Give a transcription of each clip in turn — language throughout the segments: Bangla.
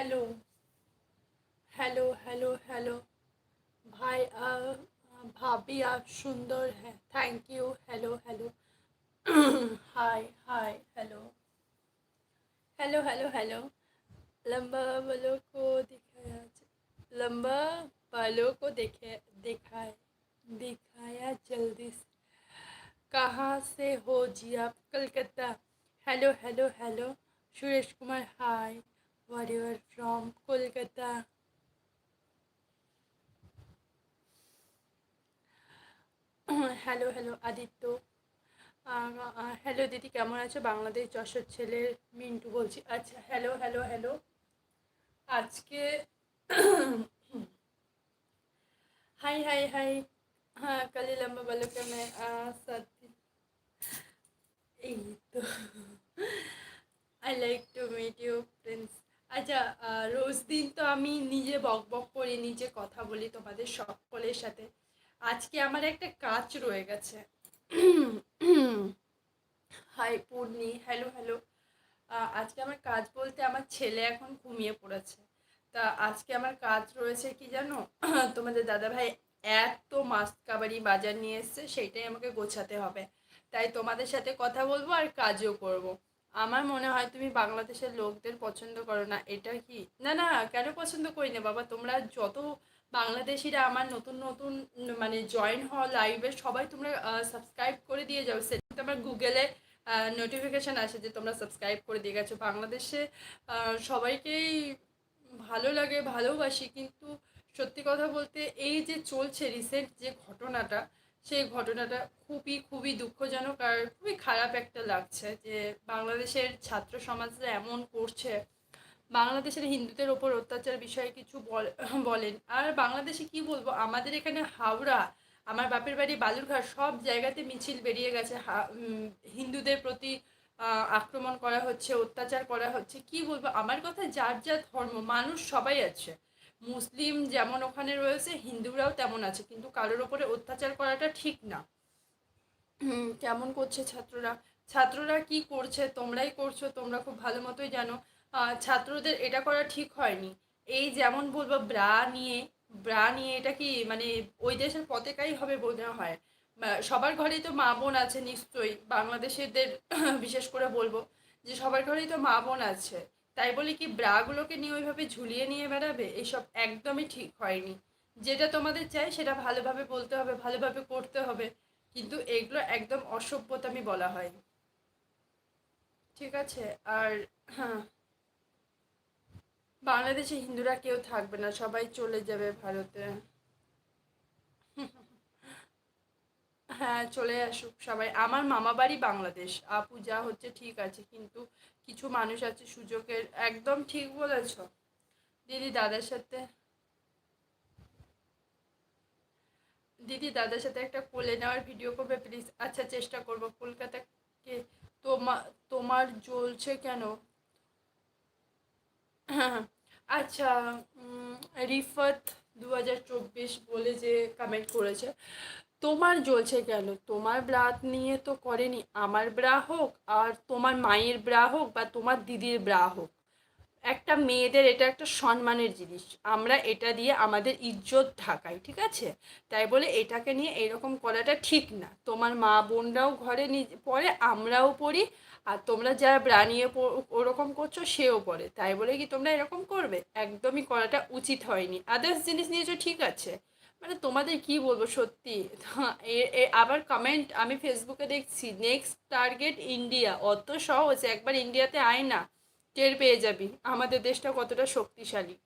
हेलो। Hello hello hello. भाई भाभी, आप सुंदर हैं। Thank you hello hello hi hi hello hello hello hello लंबा बालों को दिखाया लंबा बालों को देखे, दिखाए, दिखाया जल्दी से। कहाँ से हो जी आप? Calcutta. Hello hello hello Suresh Kumar hi where you are from, Kolkata. Hello hello Aditya hello দিদি কেমন আছো? বাংলাদেশ যশোর ছেলের মিন্টু বলছি। আচ্ছা হ্যালো হ্যালো হ্যালো আজকে হাই হাই হাই হ্যাঁ কালি লম্বা বালকে মে সাথী এই তো। I like to meet you Prince আচ্ছা রোজ দিন তো আমি নিজে বক বক করি নিজে কথা বলি তোমাদের সকলের সাথে। আজকে আমার একটা কাজ রয়ে গেছে। Hi Purni, hello hello. আজকে আমার কাজ বলতে আমার ছেলে এখন ঘুমিয়ে পড়েছে। তা আজকে আমার কাজ রয়েছে কি জানো? তোমাদের দাদা ভাই এত মাস্ক কাবারি বাজার নিয়ে এসছে, সেইটাই আমাকে গোছাতে হবে। তাই তোমাদের সাথে কথা বলব আর কাজও করব। আমার মনে হয় তুমি বাংলাদেশের লোকদের পছন্দ করো না, এটা কি? না না, কেন পছন্দ করি না? বাবা, তোমরা যত বাংলাদেশিরা আমার নতুন নতুন মানে জয়েন হওয়া লাইভে সবাই তোমরা সাবস্ক্রাইব করে দিয়ে যাও। সেটা আমার গুগলে নোটিফিকেশান আসে যে তোমরা সাবস্ক্রাইব করে দিয়ে গেছো। বাংলাদেশে সবাইকেই ভালো লাগে, ভালোবাসি। কিন্তু সত্যি কথা বলতে এই যে চলছে রিসেন্ট যে ঘটনাটা সেই ঘটনাটা খুবই খুবই দুঃখজনক আর খুবই খারাপ একটা লাগছে যে বাংলাদেশের ছাত্র সমাজরা এমন করছে। বাংলাদেশের হিন্দুদের ওপর অত্যাচার বিষয়ে কিছু বল- বলেন। আর বাংলাদেশে কি বলব? আমাদের এখানে হাওড়া, আমার বাপের বাড়ি বালুরঘাট সব জায়গাতে মিছিল বেরিয়ে গেছে। হিন্দুদের প্রতি আক্রমণ করা হচ্ছে, অত্যাচার করা হচ্ছে। কি বলব? আমার কথা যার যার ধর্ম, মানুষ সবাই আছে। মুসলিম যেমন ওখানে রয়েছে, হিন্দুরাও তেমন আছে, কিন্তু কারোর ওপরে অত্যাচার করাটা ঠিক না। কেমন করছে ছাত্ররা? ছাত্ররা কি করছে? তোমরাই করছ, তোমরা খুব ভালো মতোই জানো। ছাত্রদের এটা করা ঠিক হয়নি। এই যেমন বলব, ব্রা নিয়ে ব্রা নিয়ে এটা কি মানে ওই দেশের পতেকাই হবে মনে হয়। সবার ঘরেই তো মা বোন আছে নিশ্চয়ই, বাংলাদেশিদের বিশেষ করে বলব যে সবার ঘরেই তো মা বোন আছে। তাই বলে কি, ব্রাগুলোকে নিয়ে ওইভাবে ঝুলিয়ে নিয়ে বেড়াবে? এসব একদমই ঠিক হয়নি। যেটা তোমাদের চাই সেটা ভালোভাবে বলতে হবে, ভালোভাবে করতে হবে। কিন্তু এগুলো একদম অসভ্যতামি বলা হয় ঠিক আছে? আর হ্যাঁ। বাংলাদেশে হিন্দুরা কেউ থাকবে না, সবাই চলে যাবে ভারতে। হ্যাঁ চলে আসুক সবাই। আমার মামা বাড়ি বাংলাদেশ। আপু যা হচ্ছে ঠিক আছে, কিন্তু কিছু মানুষ আছে সুযোগের, একদম ঠিক বলেছ। দিদি দাদার সাথে, দিদি দাদার সাথে একটা কোলে নেওয়ার ভিডিও করবে প্লিজ আচ্ছা চেষ্টা করব। কলকাতাকে তোমা, তোমার জ্বলছে কেন? আচ্ছা রিফাত দু হাজার চব্বিশ বলে যে কমেন্ট করেছে তোমার জ্বলছে কেন? তোমার ব্রা নিয়ে তো করেনি। আমার ব্রা হোক আর তোমার মায়ের ব্রা হোক বা তোমার দিদির ব্রা হোক। একটা মেয়েদের এটা একটা সম্মানের জিনিস। আমরা এটা দিয়ে আমাদের ইজ্জত ঢাকাই, ঠিক আছে? তাই বলে এটাকে নিয়ে এরকম করাটা ঠিক না। তোমার মা বোনরাও ঘরে পড়ে, আমরাও পড়ি, আর তোমরা যারা ব্রা নিয়ে ওরকম করছ সেও পড়ে। তাই বলে কি তোমরা এরকম করবে? একদমই করাটা উচিত হয়নি। আদার্স জিনিস নিয়েছো ঠিক আছে। মানে তোমাদের কি বলব সত্যি? আবার কমেন্ট আমি ফেসবুকে দেখছি নেক্সট টার্গেট ইন্ডিয়া অত সহজ, একবার ইন্ডিয়াতে আয় না, টের পেয়ে যাবি। আমাদের দেশটা কতটা শক্তিশালী।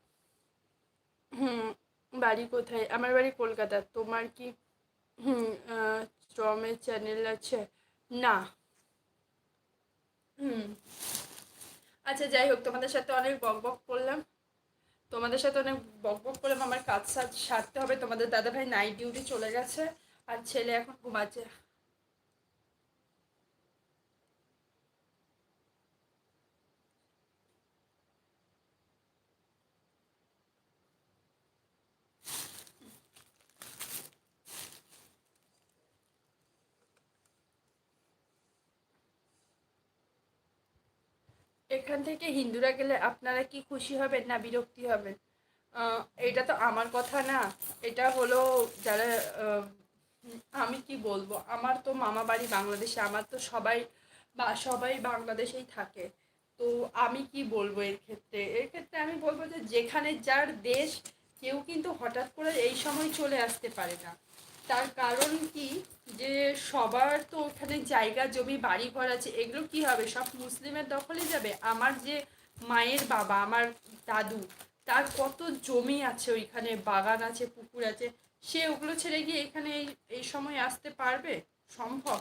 হুম, বাড়ি কোথায়? আমার বাড়ি কলকাতা। তোমার কি, হুম ট্রমের চ্যানেল আছে? না। হুম। আচ্ছা যাই হোক, তোমাদের সাথে অনেক বক বক করলাম। তোমাদের সাথে অনেক বক বক করলাম, আমার কাজ সাজ সারতে হবে। তোমাদের দাদাভাই নাইট ডিউটি চলে গেছে, আর ছেলে এখন ঘুমাচ্ছে। এখান থেকে হিন্দুরা গেলে আপনারা কি খুশি হবেন না বিরক্তি হবেন? এটা তো আমার কথা না। এটা হলো যারা আমি কি বলব? আমার তো মামা বাড়ি বাংলাদেশে, আমার তো সবাই বা, সবাই বাংলাদেশেই থাকে। তো আমি কি বলব এর ক্ষেত্রে? এর ক্ষেত্রে আমি বলব যে যেখানে যার দেশ, কেউ কিন্তু হঠাৎ করে এই সময় চলে আসতে পারে না। তার কারণ কি? যে সবার তো ওখানে জায়গা, জমি বাড়ি ঘর আছে, এগুলো কি হবে? সব মুসলিমের দখলে যাবে? আমার যে মায়ের বাবা, আমার দাদু, তার কত জমি আছে ওইখানে? বাগান আছে, পুকুর আছে। সে ওগুলো ছেড়ে গিয়ে এখানে এই সময় আসতে পারবে? সম্ভব।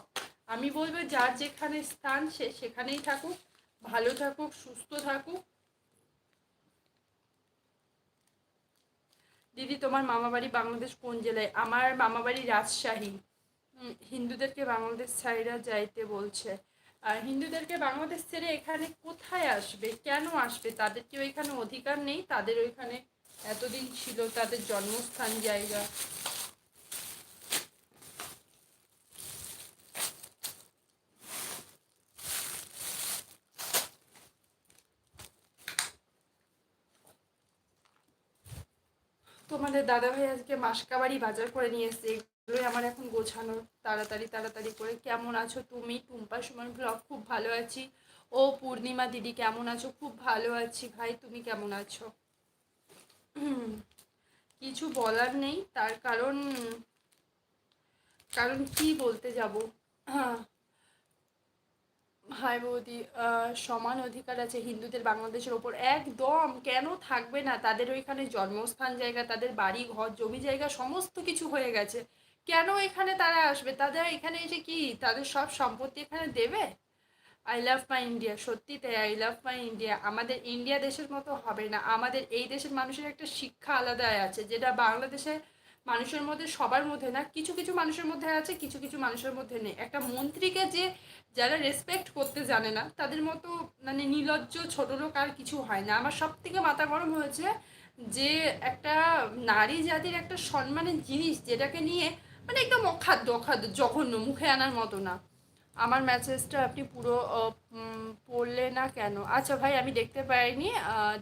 আমি বলব, যার যেখানে স্থান সে সেখানেই থাকুক, ভালো থাকুক, সুস্থ থাকুক। দিদি, তোমার মামা বাড়ি বাংলাদেশ কোন জেলায়? আমার মামা বাড়ি রাজশাহী হিন্দুদেরকে বাংলাদেশ ছাইরা যাইতে বলছে। আর হিন্দুদেরকে বাংলাদেশ ছেড়ে এখানে কোথায় আসবে? কেন আসবে? তাদের কেউ এখানে অধিকার নেই? তাদের ওইখানে এতদিন ছিল তাদের জন্মস্থান জায়গা। তোমাদের দাদাভাই আজকে মাসকাবাড়ি বাজার করে নিয়ে এসছে। এগুলোই আমার এখন গোছানো তাড়াতাড়ি তাড়াতাড়ি করে কেমন আছো তুমি? টুম্পা সুমন ব্লগ খুব ভালো আছি। ও পূর্ণিমা দিদি, কেমন আছো? খুব ভালো আছি। ভাই, তুমি কেমন আছো? কিছু বলার নেই। তার কারণ কারণ কি বলতে যাব? হাই বৌদি সমান অধিকার আছে হিন্দুদের বাংলাদেশের ওপর। একদম কেন থাকবে না? তাদের ওইখানে জন্মস্থান জায়গা, তাদের বাড়ি, ঘর, জমি জায়গা, সমস্ত কিছু হয়ে গেছে। কেন এখানে তারা আসবে? তাদের এখানে এসে কি? তাদের সব সম্পত্তি এখানে দেবে? আই লাভ মাই ইন্ডিয়া সত্যি তাই আই লাভ মাই ইন্ডিয়া আমাদের ইন্ডিয়া দেশের মতো হবে না। আমাদের এই দেশের মানুষের একটা শিক্ষা আলাদা আছে, যেটা বাংলাদেশের মানুষের মধ্যে, সবার মধ্যে না, কিছু কিছু মানুষের মধ্যে আছে, কিছু কিছু মানুষের মধ্যে নেই। একটা মন্ত্রীকে যে যারা রেসপেক্ট করতে জানে না, তাদের মতো মানে নিলজ্জ ছোট লোক আর কিছু হয় না। আমার সব থেকে মাথা গরম হয়েছে যে একটা নারী জাতির একটা সম্মানের জিনিস যেটাকে নিয়ে মানে একদম অখাদ্য অখাদ্য, জঘন্য, মুখে আনার মতো না। আমার মেসেজটা আপনি পুরো পড়লে না কেন? আচ্ছা ভাই, আমি দেখতে পাইনি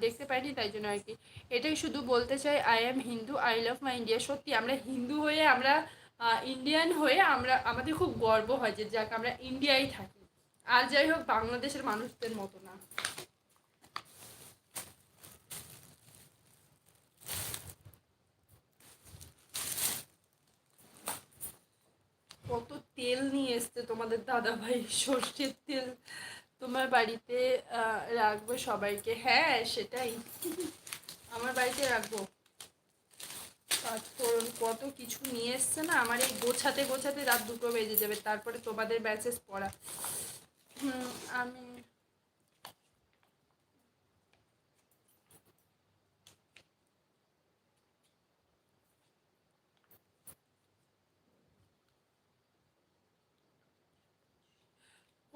দেখতে পাইনি তাই জন্য আর কি। এটাই শুধু বলতে চাই I am Hindu I love my India সত্যি, আমরা হিন্দু হয়ে, আমরা ইন্ডিয়ান হয়ে, আমরা, আমাদের খুব গর্ব হয় যে যাক, আমরা ইন্ডিয়ায় থাকি। আর যাই হোক, বাংলাদেশের মানুষদের মতো না কত তেল নিয়ে এসছে তোমাদের দাদা ভাই সর্ষের তেল তোমার বাড়িতে রাখব সবাইকে। হ্যাঁ সেটাই। আমার বাড়িতে রাখব। পাঁচফোড়ন কত কিছু নিয়ে এসছে না, আমার এই গোছাতে গোছাতে রাত দুটো বেজে যাবে, তারপরে তোমাদের ব্যাচেস পড়া। আমি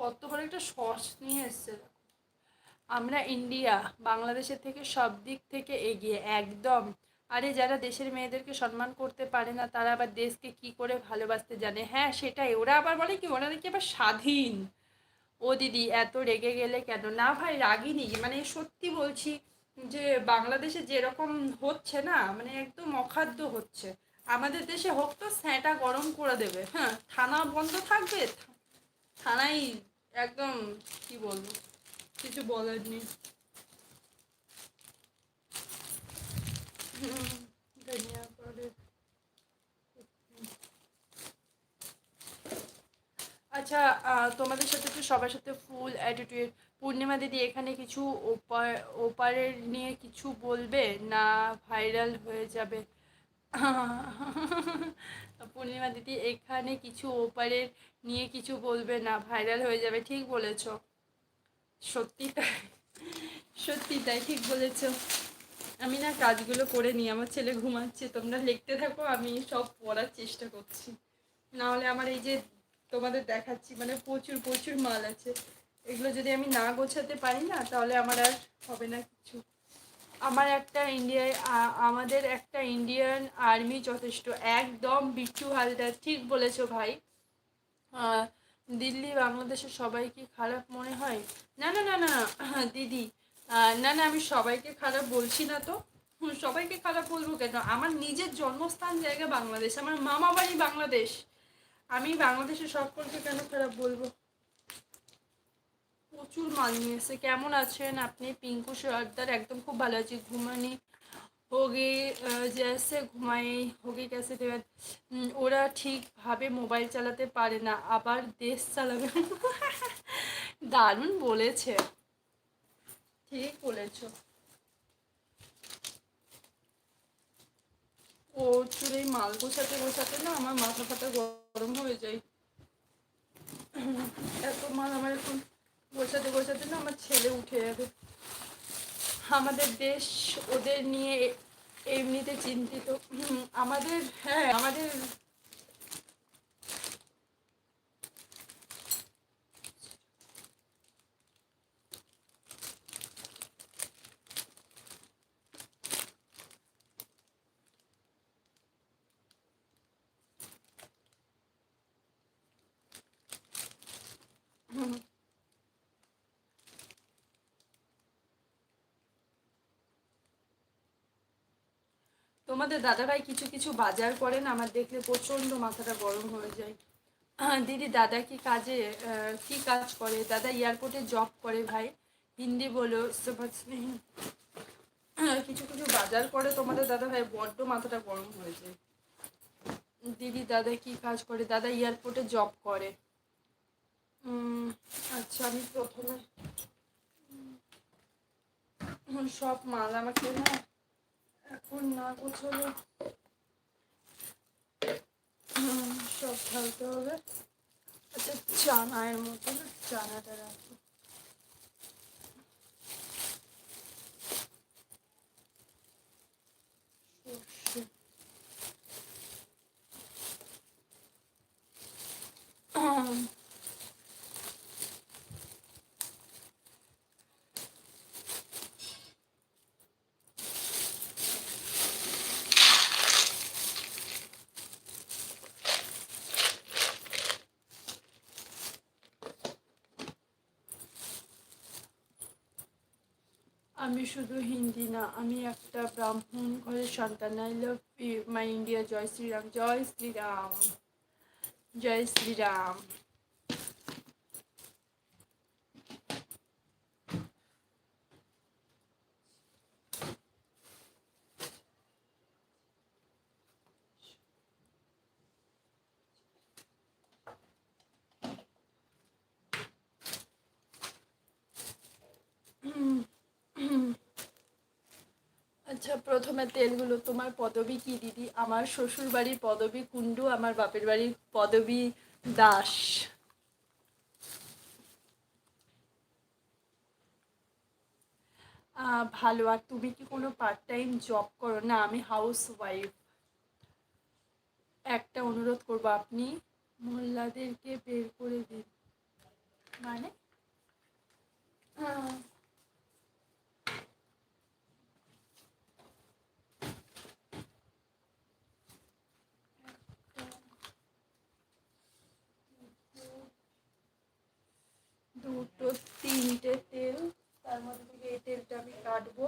কত বড় একটা সস নিয়ে এসছে। আমরা ইন্ডিয়া, বাংলাদেশের থেকে সব দিক থেকে এগিয়ে, একদম। আরে যারা দেশের মেয়েদেরকে সম্মান করতে পারে না, তারা আবার দেশকে কি করে ভালোবাসতে জানে? হ্যাঁ সেটাই। ওরা আবার বলে কি, ওরা নাকি আবার স্বাধীন। ও দিদি, এত রেগে গেলে কেন? না ভাই, রাগিনি। মানে সত্যি বলছি যে, বাংলাদেশে যেরকম হচ্ছে না মানে একদম অখাদ্য হচ্ছে। আমাদের দেশে হোক তো স্যাঁটা গরম করে দেবে। হ্যাঁ থানা বন্ধ থাকবে থানায় একদম কি বলব? কিছু বলার নেই। আচ্ছা তোমাদের সাথে তো সবার সাথে ফুল অ্যাটিটিউড পূর্ণিমা দিদি এখানে কিছু ওপার, ওপারের নিয়ে কিছু বলবে না ভাইরাল হয়ে যাবে? পূর্ণিমা দিদি এখানে কিছু ওপারের নিয়ে কিছু বলবে না ভাইরাল হয়ে যাবে, ঠিক বলেছ। সত্যি তাই সত্যি তাই, ঠিক বলেছ। আমি না কাজগুলো করে নিই, আমার ছেলে ঘুমাচ্ছে, তোমরা লিখতে থাকো, আমি সব পড়ার চেষ্টা করছি। না হলে আমার এই যে তোমাদের দেখাচ্ছি মানে প্রচুর প্রচুর মাল আছে। এগুলো যদি আমি না গোছাতে পারি না, তাহলে আমার আর হবে না কিছু। আমার একটা ইন্ডিয়ায় আমাদের একটা ইন্ডিয়ান আর্মি যথেষ্ট, একদম বিট্টু হালদার, ঠিক বলেছ ভাই। দিল্লি, বাংলাদেশের সবাই কি খারাপ মনে হয়? না না না না দিদি না না, আমি সবাইকে খারাপ বলছি না তো। সবাইকে খারাপ বলব কেন? আমার নিজের জন্মস্থান জায়গা বাংলাদেশ, আমার মামা বাড়ি বাংলাদেশ। আমি বাংলাদেশের সকলকে কেন খারাপ বলব? প্রচুর মাল নিয়ে এসে। কেমন আছেন? আপনি? পিঙ্কু সর্দার, একদম খুব ভালো আছি। ঘুমানি হোগে জেসে ঘুমাই, হোগে कैसे দেবেন ওরা ঠিকভাবে মোবাইল চালাতে পারে না, আবার দেশ চালাবে। দারুণ বলেছে। ঠিক বলেছ। ও চুরে মাল গোছাতে গোছাতে না আমার মাথা ফাটা গরম হয়ে যায়। এত মাল আমার এখন গোছাতে গোছাতে না আমার ছেলে উঠে যাবে। আমাদের দেশ ওদের নিয়ে এমনিতে চিন্তিত। আমাদের হ্যাঁ আমাদের হুম, তোমাদের দাদাভাই কিছু কিছু বাজার করেন, আমার দেখলে প্রচণ্ড মাথাটা গরম হয়ে যায়। দিদি, দাদা কি কাজে কি কাজ করে? দাদা এয়ারপোর্টে জব করে ভাই। হিন্দি বলো কিছু কিছু বাজার করে তোমাদের দাদা ভাই বড্ড মাথাটা গরম হয়ে যায়। দিদি, দাদা কি কাজ করে? দাদা এয়ারপোর্টে জব করে। আচ্ছা আমি প্রথমে সব মাল আমাকে না এখন না গোছালে সব ঢালতে হবে। আচ্ছা চানার মতো চানাটা রাখি। আমি শুধু হিন্দি না, আমি একটা ব্রাহ্মণ ঘরের সন্তান। আই লাভ মাই ইন্ডিয়া জয় শ্রীরাম জয় শ্রীরাম জয় শ্রীরাম। প্রথমে তেলগুলো, তোমার পদবী কি দিদি? আমার শ্বশুর বাড়ির পদবী কুণ্ডু, আমার বাপের বাড়ির পদবী দাস। ভালো, আর তুমি কি কোনো পার্ট টাইম জব করো? না, আমি হাউস ওয়াইফ একটা অনুরোধ করব, আপনি মোল্লাদেরকে বের করে দিন। মানে? দুটো তিনটে তেল তার মধ্যে থেকে এই তেলটা আমি কাটবো।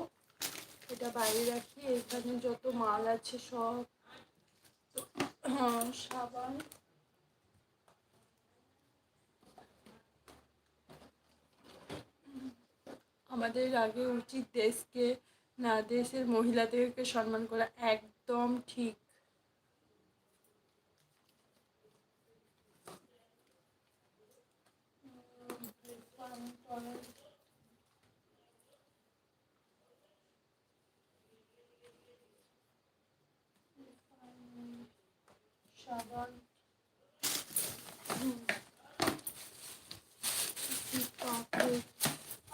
এটা বাইরে রাখি এখানে যত মাল আছে সব। হ্যাঁ, সাবান। আমাদের আগে উচিত দেশকে না দেশের মহিলাদেরকে সম্মান করা একদম ঠিক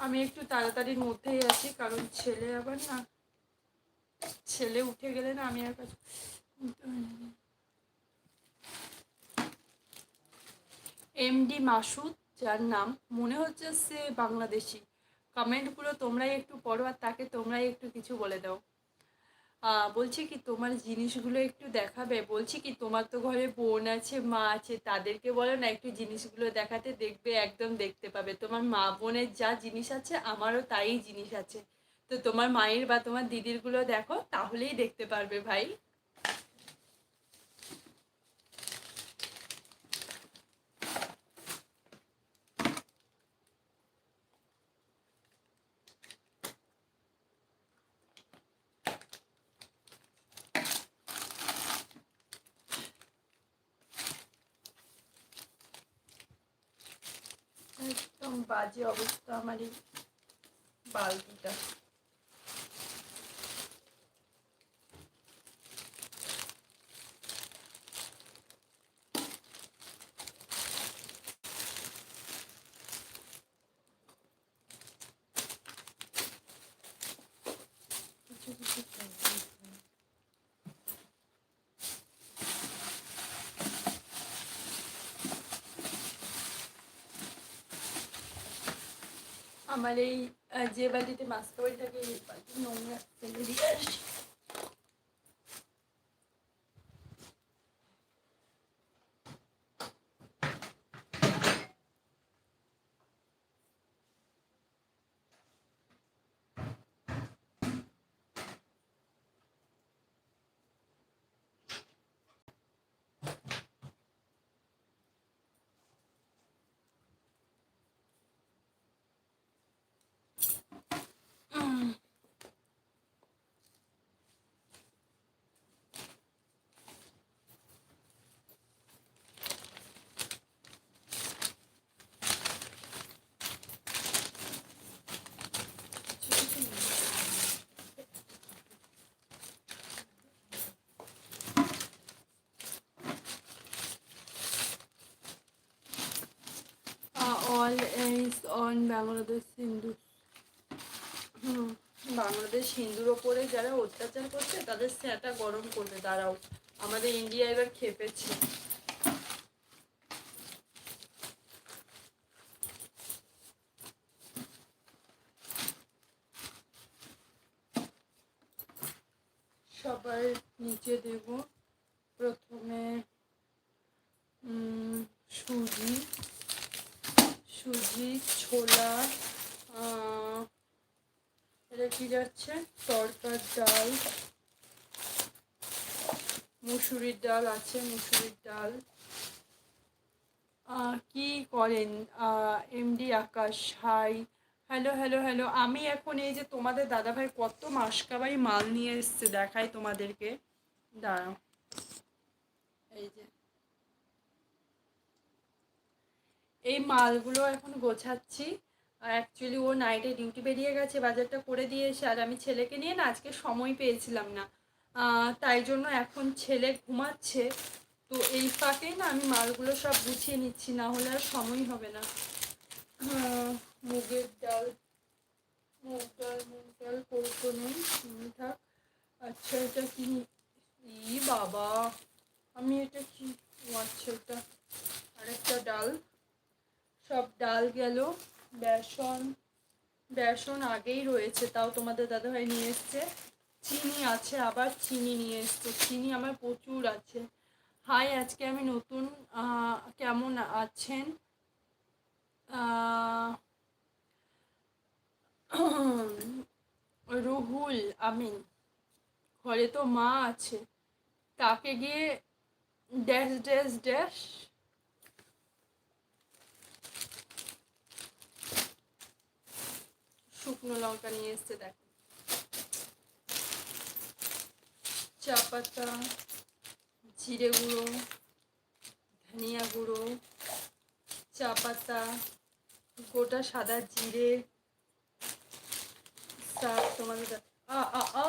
আমি একটু তাড়াতাড়ির মধ্যেই আছি, কারণ ছেলে আবার না, ছেলে উঠে গেলে না আমি আর কাজ এমডি মাসুদ যার নাম, মনে হচ্ছে সে বাংলাদেশি। কমেন্টগুলো তোমরাই একটু পড়ো আর তাকে তোমরাই একটু কিছু বলে দাও। বলছি কি, তোমার জিনিসগুলো একটু দেখাবে। বলছি কি, তোমার তো ঘরে বোন আছে, মা আছে, তাদেরকে বলো না একটু জিনিসগুলো দেখাতে দেখবে, একদম দেখতে পাবে। তোমার মা বোনের যা জিনিস আছে, আমারও তাই জিনিস আছে। তো তোমার মায়ের বা তোমার দিদিরগুলো দেখো, তাহলেই দেখতে পারবে ভাই। বাজে অবস্থা আমার এই বালতিটা কিছু কিছু খাই। আমার এই যে বাড়িতে মাছ খাবারি থাকে এই বাড়িতে নোংরা ফেলে দিয়ে আসি All is on বাংলাদেশ হিন্দু বাংলাদেশ হিন্দুর ওপরে যারা অত্যাচার করছে, তাদের স্যাটা গরম করবে, দাঁড়াও। আমাদের ইন্ডিয়া এবার খেপেছে। সবার নিচে দেব প্রথমে উম, সুজি সুজি ছোলা আহ, এটা কি যাচ্ছে তরকার ডাল। মুসুরির ডাল আছে, মুসুরির ডাল। কি করেন? MD Akash, hi. Hello hello hello. আমি এখন এই যে তোমাদের দাদাভাই কত মাসকাবাই মাল নিয়ে এসছে, দেখাই তোমাদেরকে। দাঁড়াও। এই যে। এই মালগুলো এখন গোছাচ্ছি। অ্যাকচুয়ালি ও নাইটে ডিউটি বেরিয়ে গেছে, বাজারটা করে দিয়ে এসে আর আমি ছেলেকে নিয়ে না আজকে সময় পেয়েছিলাম না। তাই জন্য এখন ছেলে ঘুমাচ্ছে। তো এই ফাঁকেই না আমি মালগুলো সব গুছিয়ে নিচ্ছি, না হলে আর সময় হবে না। মুগের ডাল, মুগ ডাল মুগ ডাল কৌটো নেই থাক। আচ্ছা এটা কি ই বাবা, আমি এটা কি? আচ্ছা এটা আরেকটা ডাল। সব ডাল গেল। বেসন বেসন আগেই রয়েছে, তাও তোমাদের দাদাভাই নিয়ে এসছে। চিনি আছে, আবার চিনি নিয়ে এসছে। চিনি আমার প্রচুর আছে। হাই, আজকে আমি নতুন কেমন আছেন? রুহুল আমিন, ঘরে তো মা আছে। তাকে গিয়ে ড্যাশ ড্যাশ ড্যাশ? শুকনো লঙ্কা নিয়ে এসছে, দেখো। চা পাতা, জিরে গুঁড়ো, ধনিয়া গুঁড়ো, চা পাতা, গোটা সাদা জিরে তোমাদের আ আ আ।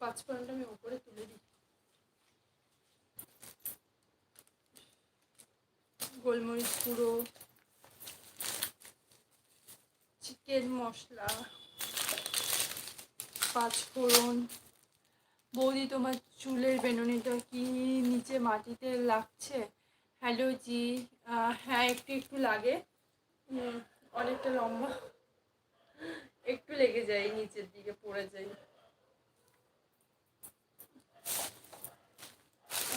পাঁচ আমি উপরে তুলে দিই। গোলমরিচ গুঁড়ো চিকেন মশলা পাঁচ ফোড়ন বৌদি তোমার চুলের বেনুনিটা কি নিচে মাটিতে লাগছে? হ্যালো জি হ্যাঁ একটু একটু লাগে। অনেকটা লম্বা। একটু লেগে যায়, নিচের দিকে পড়ে যায়।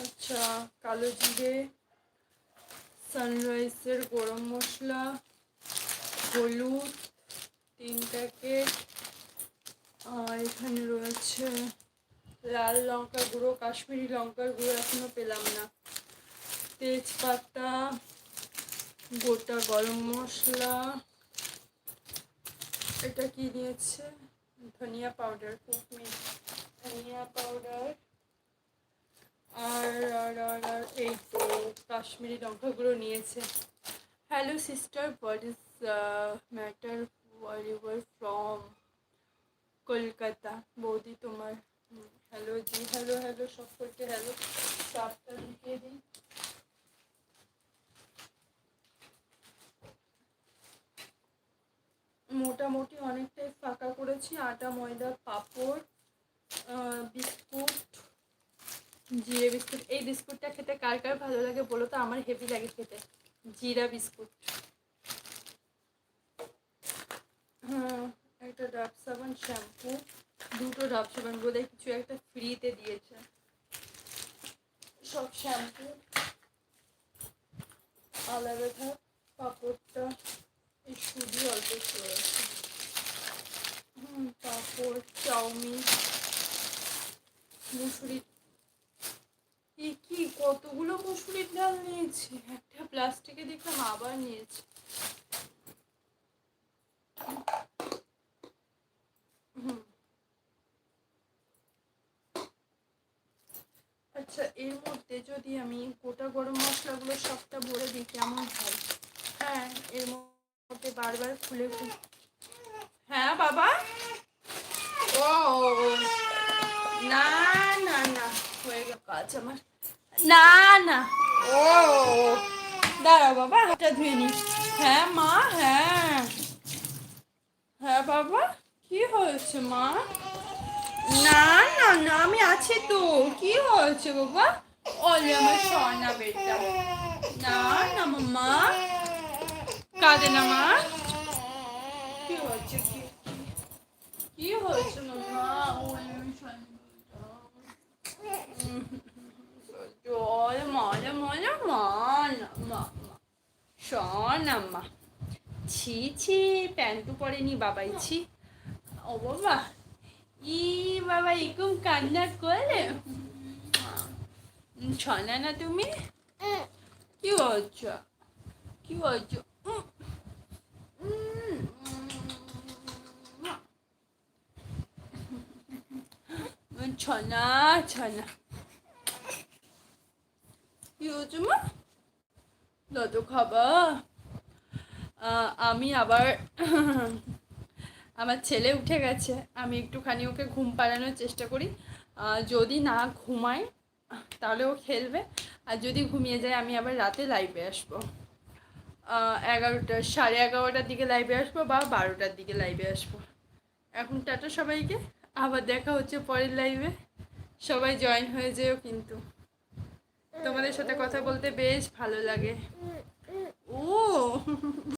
আচ্ছা কালো জিরে সানরাইসের গরম মশলা, হলুদ তিন প্যাকেট আর এখানে রয়েছে লাল লঙ্কা গুঁড়ো, কাশ্মীরি লঙ্কার গুঁড়ো এখনও পেলাম না। তেজপাতা, গোটা গরম মশলা, এটা কি নিয়েছে ধনিয়া পাউডার, কুকমি, ধনিয়া পাউডার। আর আর আর আর, এই তো কাশ্মীরি লঙ্কা গুঁড়ো নিয়েছে hello sister what is matter your from Kolkata বৌদি তোমার হ্যালো জি হ্যালো হ্যালো সকলকে হ্যালো চাপটা ঢুকিয়ে দিই। মোটামুটি অনেকটাই ফাঁকা করেছি, আটা, ময়দা, পাঁপড় বিস্কুট, জিরে বিস্কুট। এই বিস্কুটটা খেতে কার কার ভালো লাগে বলো তো? আমার হেভি লাগে খেতে। জিরা বিস্কুট। হ্যাঁ একটা ডাব সাবান শ্যাম্পু, দুটো ডাব সাবান, বোধহয় কিছু একটা ফ্রিতে দিয়েছে। সব শ্যাম্পু, আলাদা থাক পাঁপড়টা, এই সুজি অল্প রয়েছে হুম, পাঁপড়, চাউমিন, মুসুরি, এ কি কতগুলো মুসুরির ডাল নিয়েছি? একটা প্লাস্টিকে দেখলাম আবার নিয়েছি। হুম। আচ্ছা এর মধ্যে যদি আমি গোটা গরম মশলাগুলো সবটা ভরে দিই, কেমন হয়? হ্যাঁ এর মধ্যে বারবার খুলে খুলে। হ্যাঁ বাবা? ও, না না না, হয়ে গেল কাজ আমার। না না। ও, দাঁড়াও বাবা, হাতটা ধুয়ে নি হ্যাঁ মা হ্যাঁ। হ্যাঁ বাবা? কি হয়েছে মা? না না না আমি আছি তো। কি হয়েছে বাবা? ওলে আমার সোনা বেটা। না না মাম্মা। কাঁদে না মা? কি হয়েছে কি? কি হয়েছে মাম্মা? ওলে আমার সোনা জল মজা মজা মানা মা শোনাম্মা ছি ছি প্যান্টু পরেনি বাবাই ছি। ও বাবা ই বাবা এরকম কান্না করলে? ছনা না তুমি? কি হচ্ছ কি উম, ছনা ছনা। কি হচ্ছে মা? যত খাবা? আমি আবার আমার ছেলে উঠে গেছে। আমি একটুখানি ওকে ঘুম পাড়ানোর চেষ্টা করি। যদি না ঘুমায়, তাহলে ও খেলবে। আর যদি ঘুমিয়ে যায়, আমি আবার রাতে লাইভে আসব। এগারোটা, সাড়ে এগারোটার দিকে লাইভে আসব বা বারোটার দিকে লাইভে আসব। এখন টাটা সবাইকে। আবার দেখা হচ্ছে পরের লাইভে সবাই জয়েন হয়ে যেও কিন্তু। তোমাদের সাথে কথা বলতে বেশ ভালো লাগে। ও!